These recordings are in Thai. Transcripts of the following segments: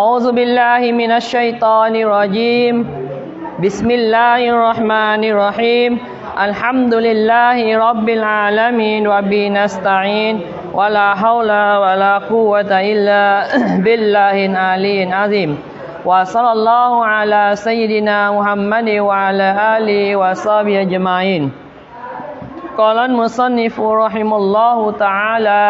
أعوذ بالله من الشيطان الرجيم. بسم الله الرحمن الرحيم. الحمد لله رب العالمين وبه نستعين ولا حول ولا قوة إلا بالله العلي العظيم. وصلى الله على سيدنا محمد وعلى آله وصحبه أجمعين. قال المصنف رحمه الله تعالى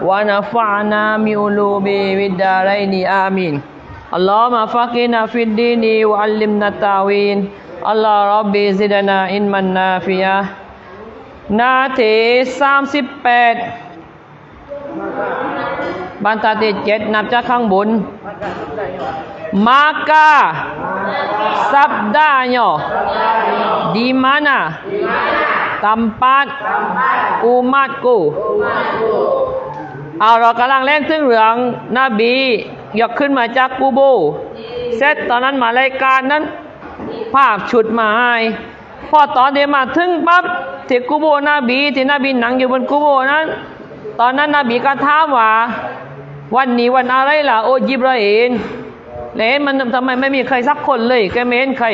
wa nafa'na mi ulubi widdaraini amin. Allahumma faqina fid dini wa allimna ta'win Allah rabbi zidana ilman nafi'ah Nati 38 Bantah 7 nabca khang bun. Maka Sabda nyo Di mana? Tempat Umatku. เอาเรากำลังเล่นซึ่งเรื่องนบียกขึ้นมาจากกูโบเสร็จตอนนั้นมารายการนั้น ภาพฉุดมาให้พอตอนเดียวมาถึงปั๊บที่กูโบนบีที่นบีหนังอยู่บนกูโบนั้น ตอนนั้นนบีก็ถามว่าวันนี้วันอะไรล่ะโอ้ยิบราเอนแล้วเห็นมันทำไมไม่มีใครสักคนเลยแกไม่เห็นใคร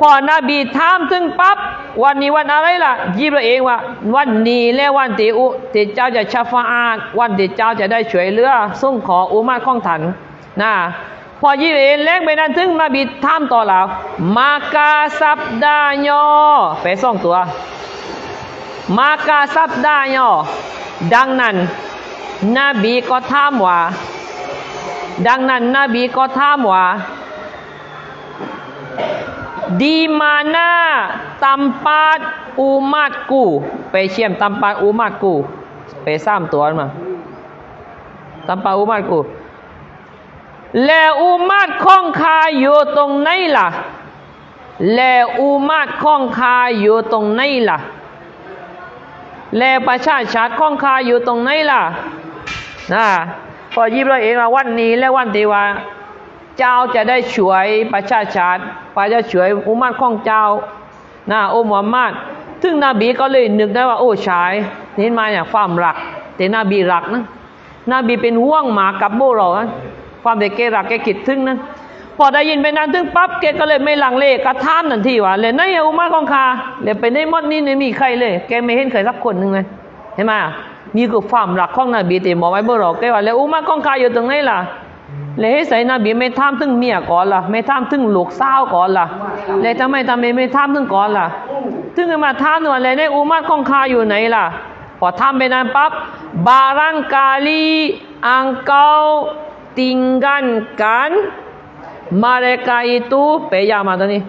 พอนบีถามถึงปั๊บ วันนี้วันอะไรล่ะยิบราเองว่า วันนี้และวันที่อุที่เจ้าจะชาฟาอาดวันที่เจ้าจะได้ช่วยเหลือส่งขออุมาข้องถันนะพอยิบเองเล็กไปนั้นถึงนบีถามต่อแล้วมากาสับดายอไปส่องตัว มากาสับดายอดังนั้น นบีก็ถามว่า ดังนั้นนบีก็ถามว่า di mana tempat umatku ไปเชื่อม tempat umatku ไปสามตัวมา tempat umatku แล้วอุมัดของข้าอยู่ตรงไหนล่ะ แล้วอุมัดของข้าอยู่ตรงไหนล่ะ แล้วประชาชาติของข้าอยู่ตรงไหนล่ะนะพอยิบเราเองว่าวันนี้และวันที่ว่า เจ้าจะได้ช่วยประชาชาติปจะช่วยอุมัดของเจ้านะโอ้มุฮัมมัดถึงนบีก็เลยนึกได้ว่าโอ้ชายนี่มาอย่างความรัก แต่นบีรักนะนบีเป็นห่วงหมากับโบเรานะความเด็กแกรักแกคิดถึงนั้นพอได้ยินไปนั้นถึงปั๊บแกก็เลยไม่ลังเลกระท่ามทันทีว่าเลยนั่นอุมัดของขาเลยไปในมดนี้ไม่มีใครเลย แกไม่เห็นใครสักคนหนึ่งเลยเห็นไหมนี่คือความรักของนบีที่บอกไว้เบอร์เราแกว่าแล้วอุมัดของขาอยู่ตรงไหนล่ะ เลยให้ใส่นบีไม่ทำถึงเมียก่อนล่ะ ไม่ทำถึงลูกสาวก่อนล่ะเลยทำไมทำไมไม่ทำถึงก่อนล่ะถึงมาทำหน่วยเลยในอุมัดของข้าอยู่ไหนล่ะ พอทำไปนั้นปั๊บบารังกาลีอังเกาติงกันกัน mereka itu ไปยามาตอนนี้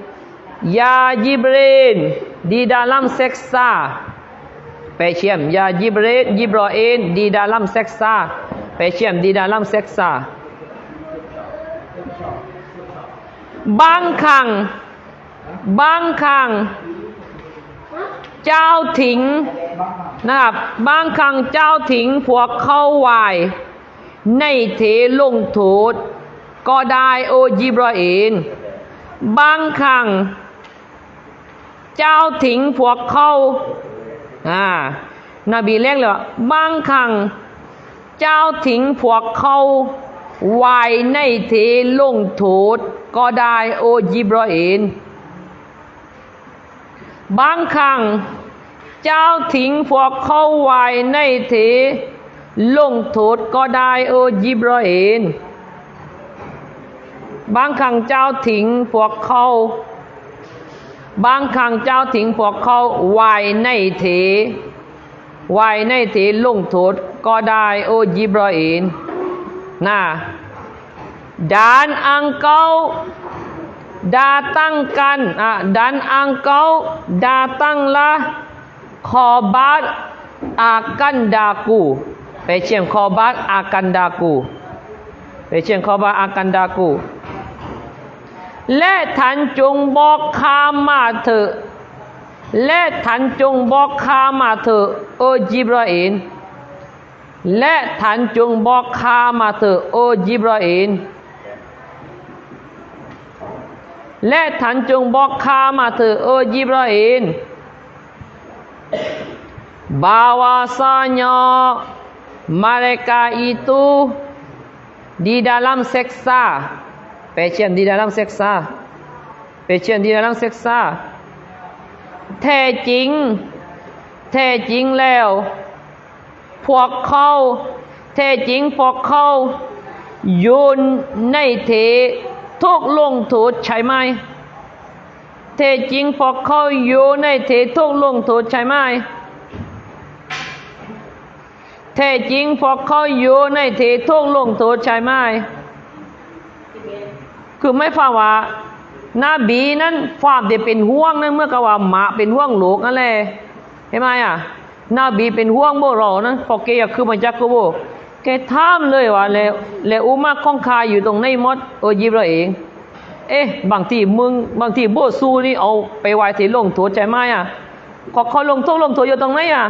ยาจิบรีน di dalam seksa ไปเชื่อมยาจิบรีนจิบรอเอน di dalam seksa ไปเชื่อม di dalam seksa บางครั้งบางครั้งเจ้าถิงนะครับบางครั้งเจ้าถิงพวกเข้าวาย ในเทลงโทษก็ได้โอยิบรอเอนบางครั้งเจ้าถิงพวกเขาอ่านบีเรียกเลยว่าบางครั้งเจ้าถิงพวกเขาวายในเทลงโทษ ก็ได้โอยิบรอเอนบางครั้งเจ้าทิ้งพวกเขาไว้ในเทลงโทษก็ได้โอยิบรอเอนบางครั้งเจ้าทิ้งพวกเขาบางครั้งเจ้าทิ้งพวกเขาไว้ในเทไว้ในเทลงโทษก็ได้โอยิบรอเอนนะ dan engkau datangkan ah, dan engkau datanglah khobar akan daku ไปเชียงคอบัตอากันดากูไปเชียงคอบัตอากันดากู และท่านจงบอกข้ามาเถอะและท่านจงบอกข้ามาเถอะโอจิบราอินและท่านจงบอกข้ามาเถอะโอจิบราอิน และท่านจงบอกข้ามาเถิดเออยิบราอินบาวาซานยมาเลกาอิตูดีดาลัมเซ็กซาเปเชียนดีดาลัมเซ็กซาเปเชียนดีดาลัมเซ็กซาแท้จริง แท้จริงแล้ว พวกเขาแท้จริงพวกเขาโยนในเท ทุกลงโทษใช่ไหมแท้จริงพวกเขาอยู่ในเททุกลงโทษใช่ไหมแท้จริงพวกเขาอยู่ในเททุกลงโทษใช่ไหมคือไม่ฟังว่านาบีนั้นความเดเป็นห่วงนั้นเมื่อกว่าหมาเป็นห่วงโลกนั่นแหละเห็นไหมอะนาบีเป็นห่วงโบเรานั้นพอแกอยคือมันจักกูโบ กถามเลยว่าแล้วแล้วอุมาข้องคาอยู่ตรงไหนมดโอยิบเราเอง เอ๊ะ บางทีมึงบางทีโบซูนี่เอาไปไว้ที่ลงโทษใช่ไหมอะก็เขาลงโทษลงโทษอยู่ตรงไหนอะ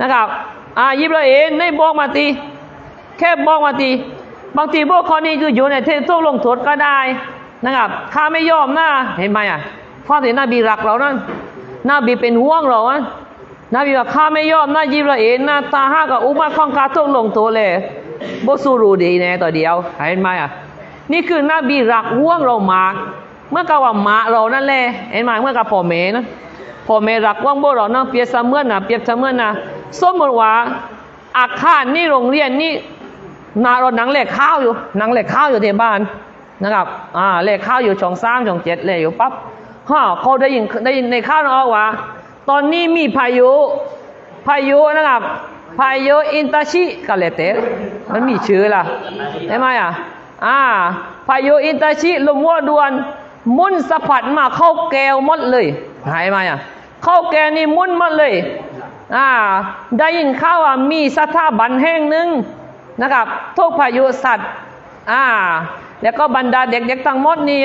นะครับอ่ายิบเราเองในบอกมาทีแค่บอกมาทีบางทีโบข้อนี้คืออยู่ในเทศโทษลงโทษก็ได้นะครับข้าไม่ยอมนะเห็นไหมอะฟ้าที่นบีรักเรานั่นนบีเป็นห่วงเราอะ นบีว่าข้าไม่ยอมนะยิบเราเองนะตาห้ากับอุมาข้องคาโทษลงโทษเลยโบซูรู้ดีแน่ต่อเดียวเห็นไหมอะนี่คือนบีรักห่วงเรามาก เมื่อกว่าหมาเรานั่นแหละเห็นไหมเมื่อกับพ่อแม่นะพ่อแม่รักห่วงพวกเรานะเปียบเสมือนนะเปียบเสมือนนะสมมติว่าอาคารนี่โรงเรียนนี่นาเราหนังเหล็กข้าวอยู่หนังเหล็กข้าวอยู่ที่บ้านนะครับอ่าเหล็กข้าวอยู่ช่องสามช่องเจ็ดเลยอยู่ปั๊บฮ่าเขาได้ยินได้ยินในข้าวนะออกว่า ตอนนี้มีพายุ พายุนะครับ พายุอินตาชิก็เลเตมันมีชื่อล่ะใช่ไหมอะอ่า พายุอินตาชิลมวัวดวน มุ่นสะพัดมาเข้าแก้วมดเลยหายไหมอะเข้าแก้วนี่มุ่นมดเลย อ่า ได้ยินข่าวว่ามีสถาบันแห่งหนึ่งนะครับทุกพายุสัตว์ อ่า แล้วก็บรรดาเด็กๆทั้งหมดนี่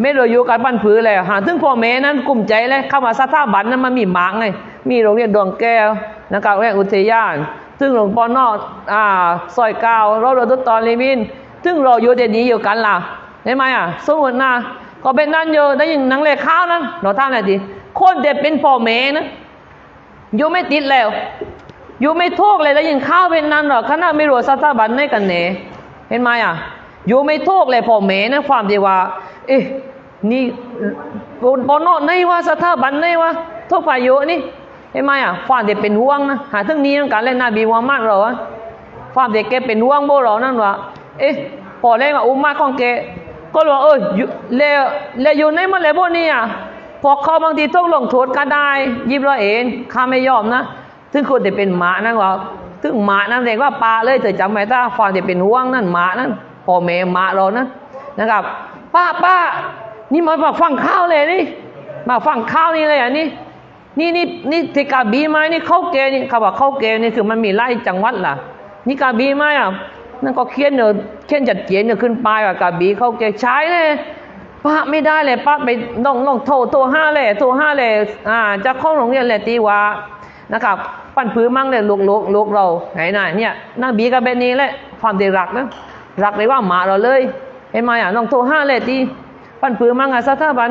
ไม่รู้อยู่กับบ้านผือเลยหาถึงพ่อแม่นั้นกลุ่มใจเลยเข้ามาสถาบันนั้นมันมีหมางไงมีโรงเรียนดวงแก้วนะครับโรงเรียนอุทยาน ซึ่งหลวงปอนอกอ่าซอยกาวเราเราตุตอนลิมินซึ่งเราอยู่เดี๋ยวนี้อยู่กันล่ะเห็นไหมอะสมมตินะก็เป็นนั่นอยู่ได้ยินนังเลข้าวนั้นเราทำอะไรดีคนเด็กเป็นพ่อแม่นะอยู่ไม่ติดแล้ว อยู่ไม่ทุกเลยได้ยินข้าวเป็นนั่นหรอกขณะไม่รู้สถาบันในกันเนเห็นไหมอะ อยู่ไม่ทุกเลยพ่อแม่นะความที่ว่า เอ๊ะนี่บนนอกในว่าสถาบันในว่าทุกพายุนี่เห็นไหมอะความเด็กเป็นห่วงนะหาทั้งนี้นั่นกันเล่นนาบีวามัดเราอะความเด็กแกเป็นห่วงโบเรานั่นว่าเอ๊ะพอเล่นกับอุมาของแกก็ว่าเอออยู่เลเลอยู่ในมันเลยพวกนี้อะพอเขาบางทีต้องลงโทษก็ได้ยิบเราเองข้าไม่ยอมนะถึงคนที่เป็นหมานั่นว่าถึงหมานั่นเรียกว่าปลาเลยเธอจำไว้ถ้าฟังที่เป็นห่วงนั่นหมานั่น พ่อแม่มาเรานั่นนะครับ ป้าป้านี่มามาฟังข้าวเลยนี่ มาฟังข้าวนี่เลยอะนี่นี่นี่นี่ที่กาบีไหมนี่เข้าเกนี่เขาบอกเข้าเกนี่คือมันมีไล่จังหวัดล่ะ นี่กาบีไหมอะนั่นก็เขียนเนอะเขียนจัดเขียนเนอะขึ้นป้ายว่ากาบีเข้าเกใช้เลยป้าไม่ได้เลยป้าไปต้องต้องโทรโทรห้าเลยโทรห้าเลยอ่าจะเข้าโรงเรียนเลยตีว่านะครับปั่นพื้นมั่งเลยลูกลูกลูกเราไหนน่ะเนี่ยนั่งบีกับเบนนี้แหละความเด็กรักนะ รักเลยว่าหมาเราเลยเห็นไหมอะต้องโทรห้าเลยตีปันพื้นมั่งอะสถาบัน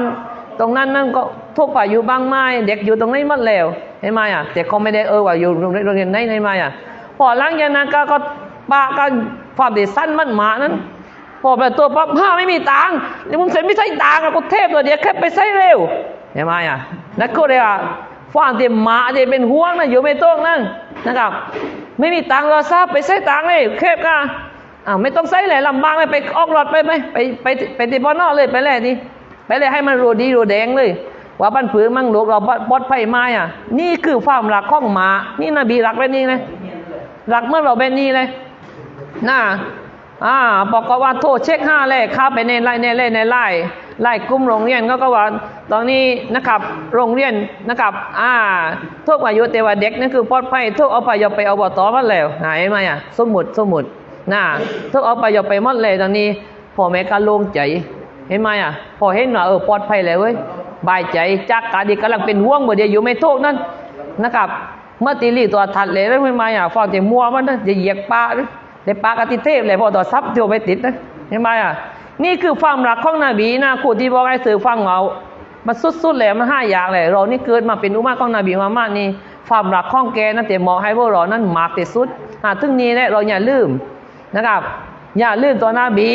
ตรงนั้นนั่นก็ทุกฝ่ายอยู่บางไม้เด็กอยู่ตรงนี้หมดแล้วเห็นไหมอะแต่เขาไม่ได้เออว่าอยู่โรงเรียนไหนเห็นไหมอะพอหลังจากนั้นก็ก็ปากันความเด็สั้นมันหมานั้นพอไปตัวปั๊บห้าไม่มีตังค์นี่มึงเสร็จไม่ใช่ตังค์อะกูเทพตัวเดียวแค่ไปใส่เร็วเห็นไหมอะแล้วก็เลยอะฟังที่หมาที่เป็นห่วงนะอยู่ไม่ต้องนั่นนะครับ ไม่มีตังค์เราทราบไปใส่ตังค์เลยแคบกัน อ่าวไม่ต้องใส่เลยลำบากเลยไปออกรถไปไหมไปไปไปที่ปอนอเลยไปเลยดิไปเลยให้มันรูดีรูแดงเลย ว่าบ้านผือมั่งลูกเราปลอดภัยมาอะ นี่คือความรักของหมา นี่นบีรักแบบนี้เลยรักเมื่อเราแบบนี้เลยน่าอ่าบอกก็ว่าโทษเช็คห้าเลยเข้าไปในไล่ในไล่ในไล่ไล่กลุ่มโรงเรียนก็ก็ว่า ตอนนี้นะครับโรงเรียนนะครับ อ่าทุกอายุแต่ว่าเด็กนั่นคือปลอดภัยทุกเอาไปยกไปเอาบอตอมาแล้วหายมาอะสมมุดสมมุด น่าทุกเอาไปยกไปหมดเลยตอนนี้พ่อแม่ก็โล่งใจ เห็นไหมอะ พอเห็นว่าเออปลอดภัยแล้วเว้ยบายใจจากการที่กำลังเป็นห่วงเมื่อเดียวอยู่ไม่โทษนั่นนะครับ เมื่อตีรีตัวถัดเลยแล้วเห็นไหมอะฟังแต่มัวมันนะจะเหยียบปลาเลยเดี๋ยวปลากติเทพเลยพอต่อซับเดียวไปติดนะเห็นไหมอะนี่คือความรักของนบีนะครูที่บอกให้สื่อฟังเอามันสุดๆเลยมันห้าอย่างเลยเรานี่เกิดมาเป็นอุมาของนบีมุฮัมมัดนี่ความรักของแกนั่นแต่มอให้พวกเรานั้นมากที่สุดถึงนี้แหละเราอย่าลืม นะครับ อย่าลื่นต่อนาบี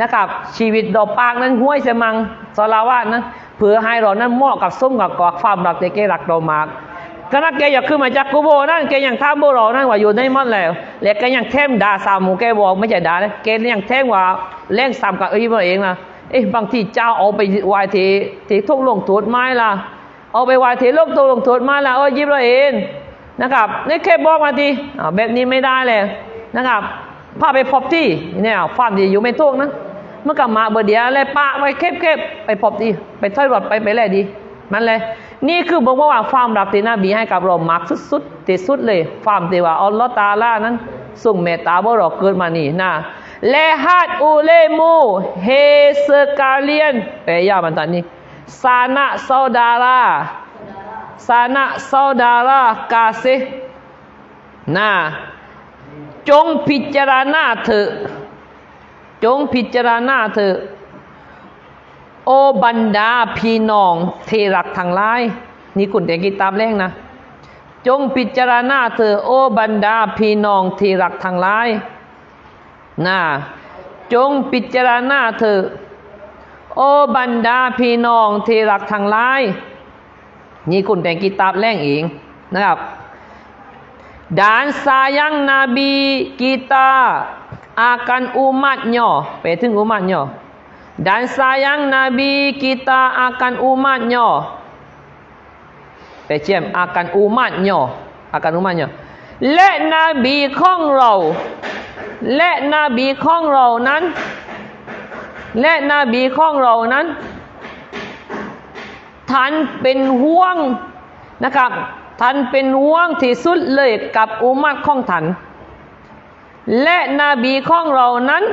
นะครับ ชีวิตดอกปากนั้นห้วยเสมังสลาวาสนั้นเพื่อให้เรานั้นเหมาะกับส้มกับกอกความรักแต่แกรักเรามากขณะแกอยากขึ้นมาจากกูโบนั่นแกยังท้ามโบเรานั่นว่าอยู่ในมันแล้วและแกยังแทมด่าสามหมูแกบอกไม่ใช่ด่านะแกยังแทมว่าเล่งสามกับเอ้ยเองนะเอ๊ะบางทีเจ้าเอาไปวายทีทีทุกลงโทษไม้ล่ะ เอาไปวายทีลงตัวลงโทษไม้ล่ะเออยิบเราเองนะครับนี่แค่บอกมาทีอ่าแบบนี้ไม่ได้เลยนะครับ พาไปพบที่เนี่ยความดีอยู่ไม่ถูกนะเมื่อกลับมาเบอร์เดียวเลยปะไปเค็บเค็บๆไปพบที่ไปถอยรถไปไปแลดี มันเลย นี่คือบอกว่าความรักที่นบีให้กับเรามากสุดๆที่สุดเลย ความที่ว่าอัลลอฮ์ตาล่านั้นส่งเมตตาบ่เราเกิดมานี่นะและฮัดอูเลมูเฮเซกาเลียนแปลยามันตอนนี้ซานะซาดาราซานะซาดารากาเซนะ จงพิจารณาเถอะจงพิจารณาเถอะโอบรรดาพี่น้องเที่รักทั้งหลายนี่คุณเด็กกิตามแรงนะ จงพิจารณาเถอะโอบรรดาพี่น้องที่รักทั้งหลายนะจงพิจารณาเถอะโอบรรดาพี่น้องที่รักทั้งหลายนี่คุณแต่งกิตาบแรงเองนะครับ Dan sayang Nabi kita akan umatnya. Petung umatnya. Dan sayang Nabi kita akan umatnya. Pecem akan umatnya. Akan umatnya. และนบีของเรา และนบีของเรานั้น และนบีของเรานั้น ท่านเป็นห่วงนะครับ ท่านเป็นห่วงที่สุดเลยกับอุมัตของท่านและนบีของเรานั้น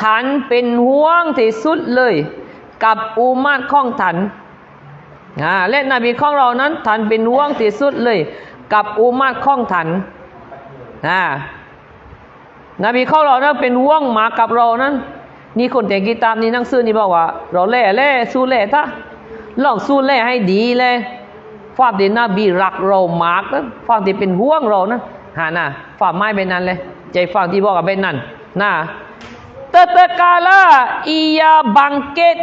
ท่านเป็นห่วงที่สุดเลย กับอุมัตของท่านอ่าและนบีของเรานั้นท่านเป็นห่วงที่สุดเลย กับอุมัตของท่านอ่านบีของเรานั้นเป็นห่วงมากับเรานั้นนี่คนแต่งกีตามนี่นั่งสือนี่บอกว่า เราแล่แล่สู้แล่ท่าลองสู้แลให้ดีเลย ความที่นบีรักเรามากนะความที่เป็นห่วงเรานะหาน่ะความไม่เป็นนั้นเลย ใจฟังที่บอกกับเป็นนั้นนะ tatkala ia bangkit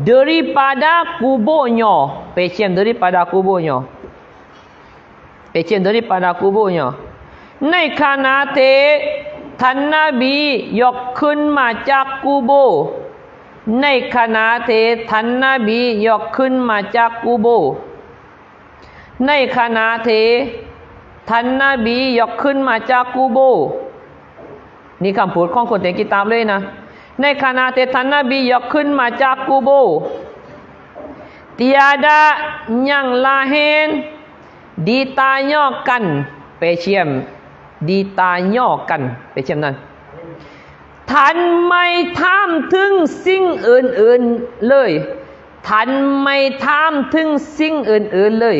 daripada kuburnya pecem daripada kuburnya pecem daripada kuburnya ในขณะที่ท่านนบียกขึ้นมาจากกูโบ ในขณะที่ท่านนบียกขึ้นมาจากกูโบ ในขณะที่ท่านนบียกขึ้นมาจากกูโบ นี่คำพูดของคนแต่งกิตาบเลยนะ ในขณะที่ท่านนบียกขึ้นมาจากกูโบ tiada yang lain ditanyakan ไปเชียม ditanyakan ไปเชียมนั้นท่านไม่ถามถึงสิ่งอื่นๆเลยท่านไม่ถามถึงสิ่งอื่นๆเลย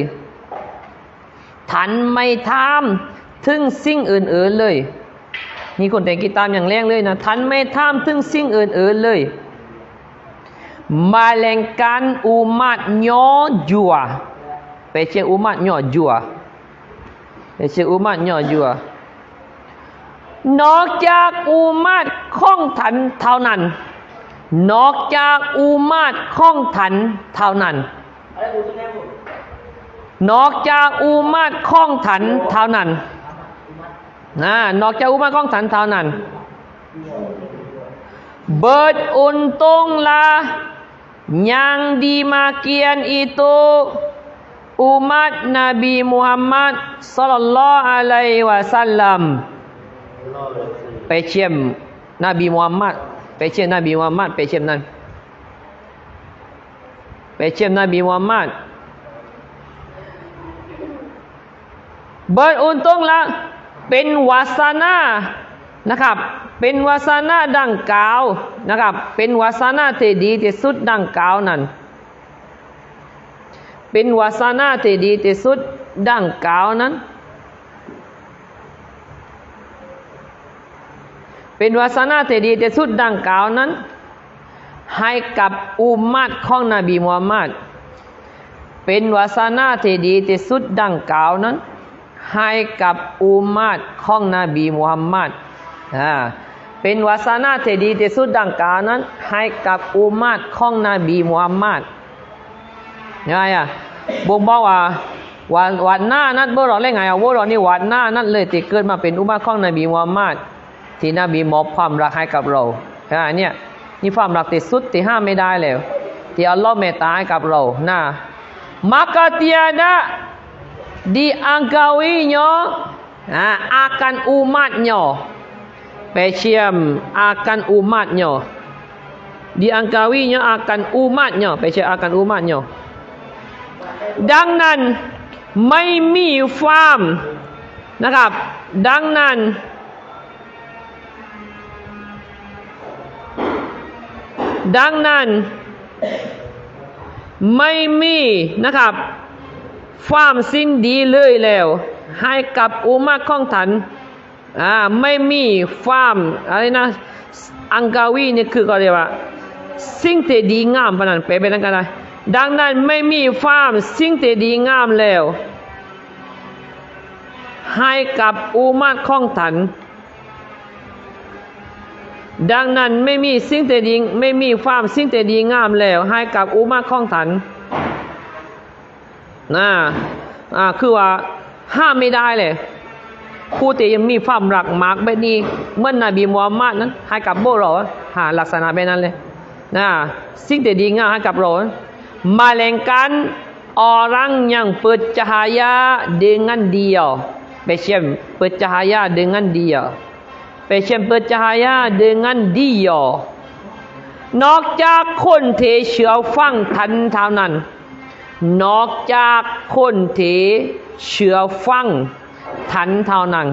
ท่านไม่ถามถึงสิ่งอื่นๆเลย นี่คนแต่งกีตามอย่างแรงเลยนะท่านไม่ถามถึงสิ่งอื่นๆเลย Malaikat umatnya jua ไปเชื่ออุมัตย่อจัวไปเชื่ออุมัตย่อจัวนอกจากอุมาตของทันเท่านั้น นอกจากอุมาตของทันเท่านั้น นอกจากอุมาตของทันเท่านั้นนะนอกจากอุมาตของทันเท่านั้น Beruntunglah yang dimakian itu umat Nabi Muhammad sallallahu alaihi wasallam ไปเชี่ยมนบีมูฮัมมัดไปเชี่ยมนบีมูฮัมมัดไปเชี่ยมนั้นไปเชี่ยมนบีมูฮัมมัด Beruntunglah เป็นวาสนานะครับ เป็นวาสนาดังกล่าวนะครับ เป็นวาสนาที่ดีที่สุดดังกล่าวนั้น เป็นวาสนาที่ดีที่สุดดังกล่าวนั้น เป็นวาสนาที่ดีที่สุดดังกล่าวนั้น ให้กับอุมมัตของนบีมูฮัมมัด เป็นวาสนาที่ดีที่สุดดังกล่าวนั้น ให้กับอุมมัตของนบีมูฮัมมัดเป็นวาสนาที่ดีที่สุดดังกล่าวนั้น ให้กับอุมัดของนบีมุฮัมมัดยังไงอะบ่งบอกว่าวันวันหน้านั้นบ่รอเล่นไงอะบ่รอนี่วันหน้านั้นเลยที่เกิดมาเป็นอุมัดของนบีมุฮัมมัดที่นบีมอบความรักให้กับเราอ่าเนี่ยนี่ความรักที่สุดที่ห้ามไม่ได้แล้วที่อัลลอฮ์เมตตาให้กับเรานะ maka tiada di angkawinya ha, akan umatnya pecium akan umatnya diangkawinya akan umatnya pecium akan umatnya ดังนั้นไม่มีความนะครับ ดังนั้น ดังนั้น ไม่มีนะครับ ความสิ้นดีเลยแล้ว ให้กับอุมาของท่านอ่าไม่มีความอะไรนะอังกาวีนี่คือก็เรียกว่า สิ่งที่ดีงามปนั้นไปไปนั่นกันได้ดังนั้นไม่มีความสิ่งที่ดีงามแล้ว ให้กับอุมาของท่านดังนั้นไม่มีสิ่งที่ดีไม่มีความสิ่งที่ดีงามแล้ว ให้กับอุมาของท่าน นะอ่าคือว่าห้ามไม่ได้เลย ผู้ที่ยังมีความรักมากแบบนี้เมื่อนนบีมูฮัมมัดนั้น ให้กับโบเราหาลักษณะแบบนั้นเลยนะสิ่งที่ดีงามให้กับเรา melainkan orang yang bercahaya dengan dia passion bercahaya dengan dia passion bercahaya dengan dia นอกจากคนที่เชื่อฟังทันเท่านั้น นอกจากคนที่เชื่อฟังทันเท่านั้น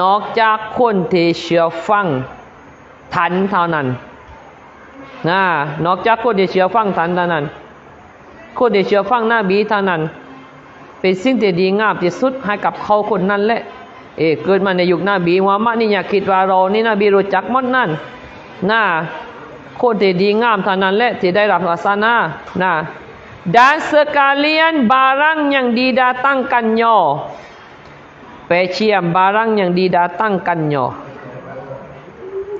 นอกจากคนที่เชื่อฟังทันเท่านั้นนะนอกจากคนที่เชื่อฟังทันเท่านั้น คนที่เชื่อฟังหน้าบีเท่านั้น เป็นสิ่งที่ดีงามที่สุดให้กับเขาคนนั้นแหละ เอเกิดมาในยุคหน้าบีมุฮัมมัดนี่อย่าคิดว่าเรานี่หน้าบีรู้จักมดนั่นนะคนที่ดีงามเท่านั้นแหละที่ได้รับศาสนานะ dan sekalian barang yang didatangkannya pecium barang yang didatangkannya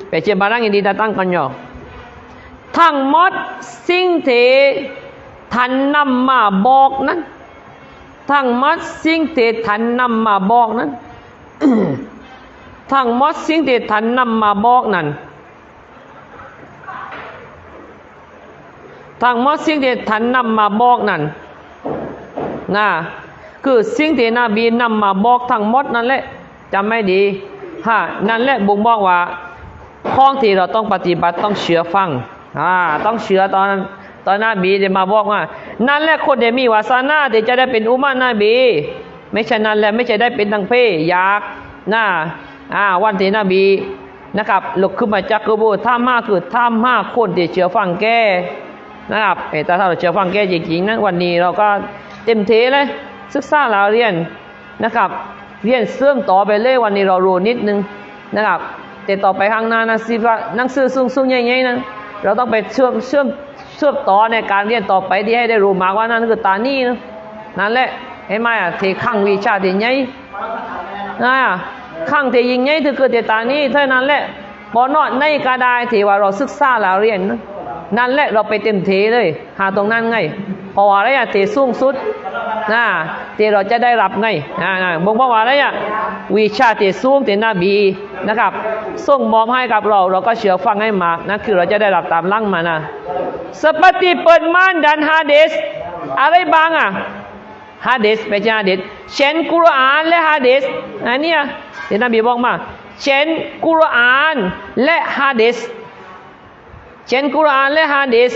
pecium barang yang didatangkannya ทั้งหมดสิ่งที่ท่านนำมาบอกนั้น ทั้งหมดสิ่งที่ท่านนำมาบอกนั้น ทั้งหมดสิ่งที่ท่านนำมาบอกนั้น ทั้งหมดสิ่งที่ท่านนำมาบอกนั้นนะคือสิ่งที่นบีนำมาบอกทั้งหมดนั่นแหละจำไม่ดีฮะนั่นแหละบ่งบอกว่าข้องที่เราต้องปฏิบัติต้องเชื่อฟังอ่าต้องเชื่อตอนตอนนบีจะมาบอกว่า นั่นแหละคนที่มีวาสนาที่จะได้เป็นอุมานบี ไม่ใช่นั้นแหละไม่ใช่ได้เป็นดังเพ่อยากนะอ่าวันที่นบีนะครับลุกขึ้นมาจากกบูท่ามาคือท่ามาคนที่เชื่อฟังแก นะครับเออแต่ถ้าเราเชื่อฟังแกจริงๆนั้นวันนี้เราก็เต็มที่เลยศึกษาเราเรียนนะครับ เรียนเสื่อมต่อไปเลยวันนี้เรารู้นิดนึงนะครับแต่ต่อไปข้างหน้านะสิว่านังสือสูงๆใหญ่ๆนะเราต้องไปเชื่อมเชื่อมเชื่อมต่อในการเรียนต่อไปที่ให้ได้รู้มากว่านั่นคือตานี่นะนั่นแหละเห็นไหมอะเที่ข้างวิชาที่ใหญ่นะข้างที่ยิ่งใหญ่ที่คือที่ตานี่เท่านั้นแหละบอนอดในกระดายที่ว่าเราศึกษาเราเรียนนะ นั่นแหละเราไปเต็มทีเลย หาตรงนั้นไงพราะว่าอะไรอะที่สูงสุดนะเที่เราจะได้รับไงนะบอกว่าอะไรอะวิชาเที่สูงเที่นบีนะครับส่งมอบให้กับเรา เราก็เชื่อฟังให้มากนคือเราจะได้รับตามลั่งมานะสปฏิเปิดม่านดันฮาเดส อะไรบ้างอะฮะดีษไปจาฮะดีษเช่นกุรอานและฮะดีษอันนี้ยที่นบีบอกมาเช่นกุรอานและฮะดีษ เช่นกุรอานและฮะดีษ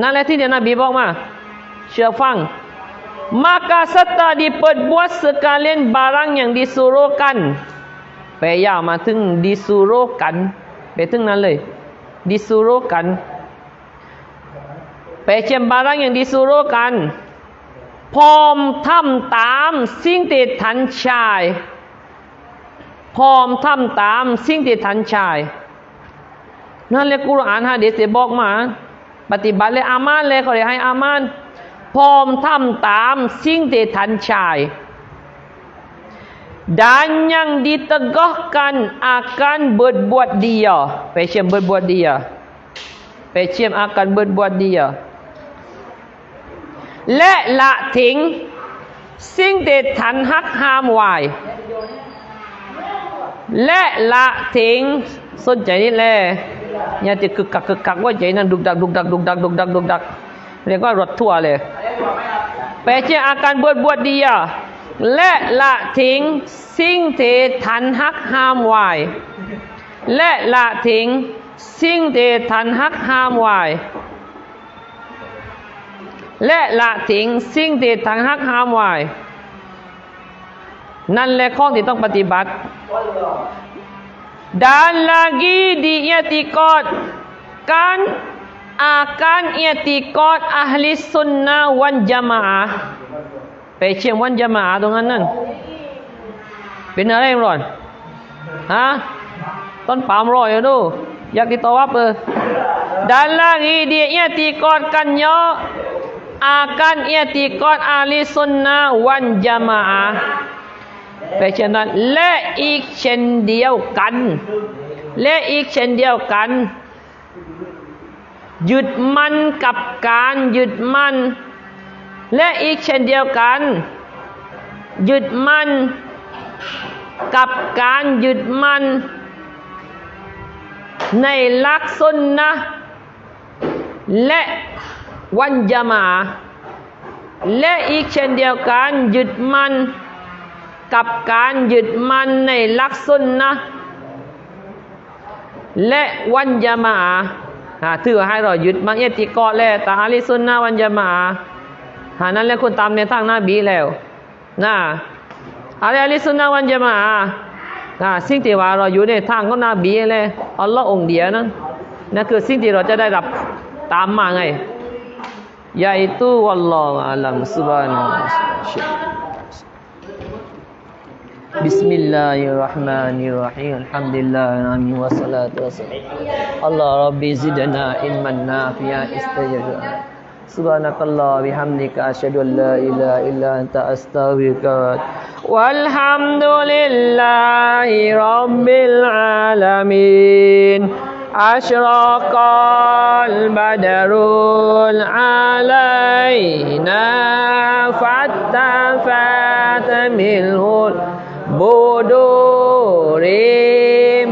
นั่นแหละที่เดียนบีบอกมา เชื่อฟัง maka serta diperbuat sekalian barang yang disuruhkan ไปยาวมาถึง disuruhkan ไปถึงนั้นเลย disuruhkan ไปเช่น barang yang disuruhkan พร้อมทำตามสิ่งที่ท่านชายพร้อมทำตามสิ่งที่ท่านชาย นั่นแหละกุรอานฮะดีษที่บอกมา ปฏิบัติเลยอามานเลยเขาเลยให้อามานพร้อมทำตามสิ่งที่ท่านชาย dan yang ditegahkan akan berbuat dia passion berbuat dia passion akan berbuat dia และละทิ้งสิ่งที่ทันหักห้ามไว้และละทิ้งสนใจนี่แหละ อย่าจะกึกกักกึกกักว่าใจนั้นดุกดักดุกดักดุกดักดุกดักดุกดักเรียกว่ารถทัวร์เลยแปลจะอาการบวชบวชดีอะและละทิ้งสิ่งที่ทันหักห้ามไวและละทิ้งสิ่งที่ทันหักห้ามไวและละทิ้งสิ่งที่ทันหักห้ามไวนั่นแหละข้อที่ต้องปฏิบัติ dan lagi di i'tikad kan akan i'tikad ahli sunnah wal jamaah ไปเชื่อมวันจามาตรงนั้นนั่นเป็นอะไรร้อนฮะต้นปาล์มรอยอยู่ดูอยากติดต่อวับเออ dan lagi di i'tikadkannya akan i'tikad ahli sunnah wal jamaah เพราะฉะนั้น และอีกเช่นเดียวกัน และอีกเช่นเดียวกันหยึดมั่นกับการหยึดมั่น และอีกเช่นเดียวกันหยึดมั่นกับการหยึดมั่น ในลักสุนะและวันจามา และอีกเช่นเดียวกันหยึดมั่น กับการยึดมั่นในลักสุนนะและวันยามาถือให้เรายึดมั่นเอติกอและตาอาลิสุนนะวันยามาอะห์หานั้นแล้วคุณตามในทางน้าบีแล้วนะอาลีอลิสุนนะวันยามานะสิ่งที่ว่าเราอยู่ในทางของนบีเลยอัลลอฮ์องเดียวนั้นนั่นคือสิ่งที่เราจะได้รับตามมาไงยาอิตูวัลลอฮ์อัลลัมสุบานะ بسم الله الرحمن الرحيم الحمد لله العالمين والصلاة والسلام الله ربي زدنا علما نافعا استجابا سبحانك الله بحمدك أشهد أن لا إله إلا أنت أستغفرك والحمد لله رب العالمين أشرق البدر علينا فاتفت منه bodoh re